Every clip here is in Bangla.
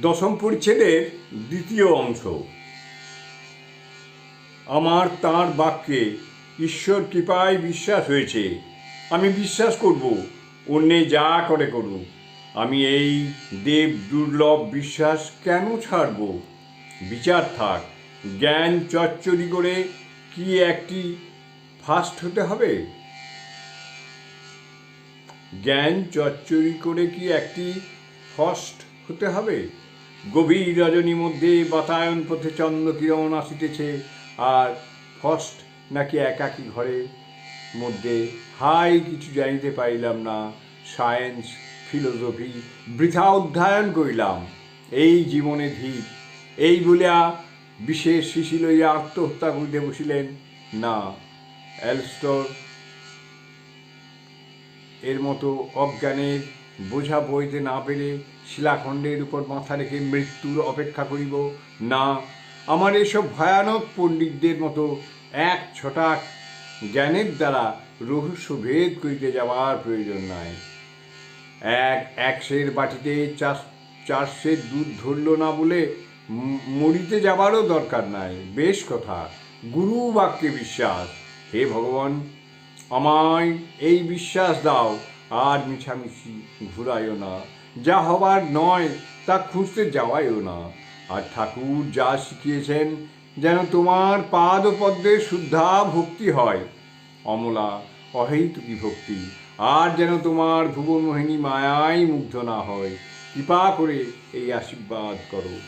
দশম পরিচ্ছেদের দ্বিতীয় অংশ। আমার তাঁর বাক্যে, ঈশ্বর কৃপায় বিশ্বাস হয়েছে। আমি বিশ্বাস করব, অন্যে যা করে করুক আমি এই দেব দুর্লভ বিশ্বাস কেন ছাড়ব? বিচার থাক। জ্ঞান চচ্চড়ি করে কি একটি ফাস্ট হতে হবে? জ্ঞান চচ্চরি করে কি একটি ফস্ট হতে হবে? গভীর রজনী মধ্যে বাতায়ন পথে চন্দ্রকিরণ আসিতেছে, আর ফস্ট নাকি একাকী ঘরের মধ্যে হাই কিছু জানিতে পারিলাম না সায়েন্স ফিলোসফি বৃথা অধ্যয়ন করিলাম। এই জীবনে ধীর, এই বলিয়া বিশেষ শিশি লইয়া আত্মহত্যা করিতে বসিলেন। না এলস্টোর এর মতো অজ্ঞানের বোঝা বইতে না পেরে শিলাখণ্ডের উপর মাথা রেখে মৃত্যুর অপেক্ষা করিব। না, আমার এসব ভয়ানক পণ্ডিতদের মতো এক ছটাক জ্ঞানের দ্বারা রহস্য ভেদ করিতে যাওয়ার প্রয়োজন নাই। এক একশের বাটিতে চার চারশের দুধ ধরল না বলে মরিতে যাবারও দরকার নাই। বেশ কথা, গুরু বাক্যে বিশ্বাস। হে ভগবান, আমায় এই বিশ্বাস দাও আর মিছামিছি ঘুরাইও না। যা হবার নয়, তা খুঁজতে যাওয়াইও না। আর ঠাকুর যা শিখিয়েছেন, যেন তোমার পাদ পদ্মে শুদ্ধা ভক্তি হয়। অমলা, অহেতুকি ভক্তি আর যেন তোমার ভুবনমোহিনী মায়াই মুগ্ধ না হয়। কৃপা করে এই আশীর্বাদ করো।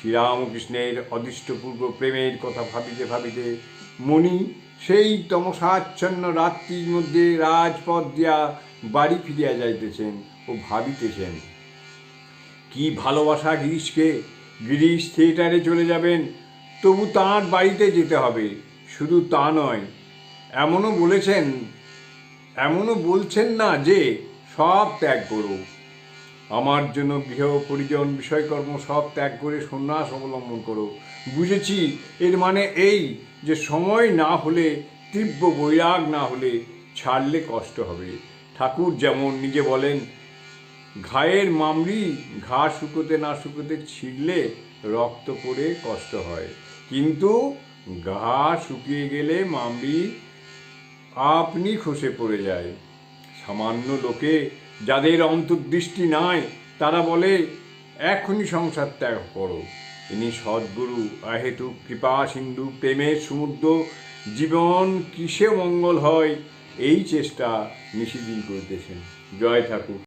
শ্রীরামকৃষ্ণের অদৃষ্টপূর্ব প্রেমের কথা ভাবিতে ভাবিতে মণি সেই তমসাচ্ছন্ন রাত্রির মধ্যে রাজপথ দিয়া বাড়ি ফিরিয়া যাইতেছেন ও ভাবিতেছেন, কি ভালোবাসা গিরিশকে? গিরিশ থিয়েটারে চলে যাবেন, তবু তাঁর বাড়িতে যেতে হবে। শুধু তা নয়, এমনও বলেছেন, এমনও বলছেন না যে সব ত্যাগ করো আমার জন্য গৃহ পরিজন বিষয়কর্ম সব ত্যাগ করে সন্ন্যাস অবলম্বন করো। বুঝেছি? এর মানে এই যে সময় না হলে, তীব্র বৈরাগ না হলে ছাড়লে কষ্ট হবে। ঠাকুর যেমন নিজে বলেন, ঘায়ের মামড়ি ঘা শুকোতে না শুকোতে ছিঁড়লে রক্ত পড়ে কষ্ট হয়। কিন্তু ঘা শুকিয়ে গেলে মামড়ি আপনি খসে পড়ে যায়। সামান্য লোকে যাদের অন্তর্দৃষ্টি নাই, তারা বলে, এখনই সংসার ত্যাগ করো। তিনি সদ্গুরু, আহেতু, কৃপা, সিন্ধু প্রেমের সমুদ্র, জীবন কিসে মঙ্গল হয়, এই চেষ্টা নিষিদ্ধ করতেছেন। জয় ঠাকুর।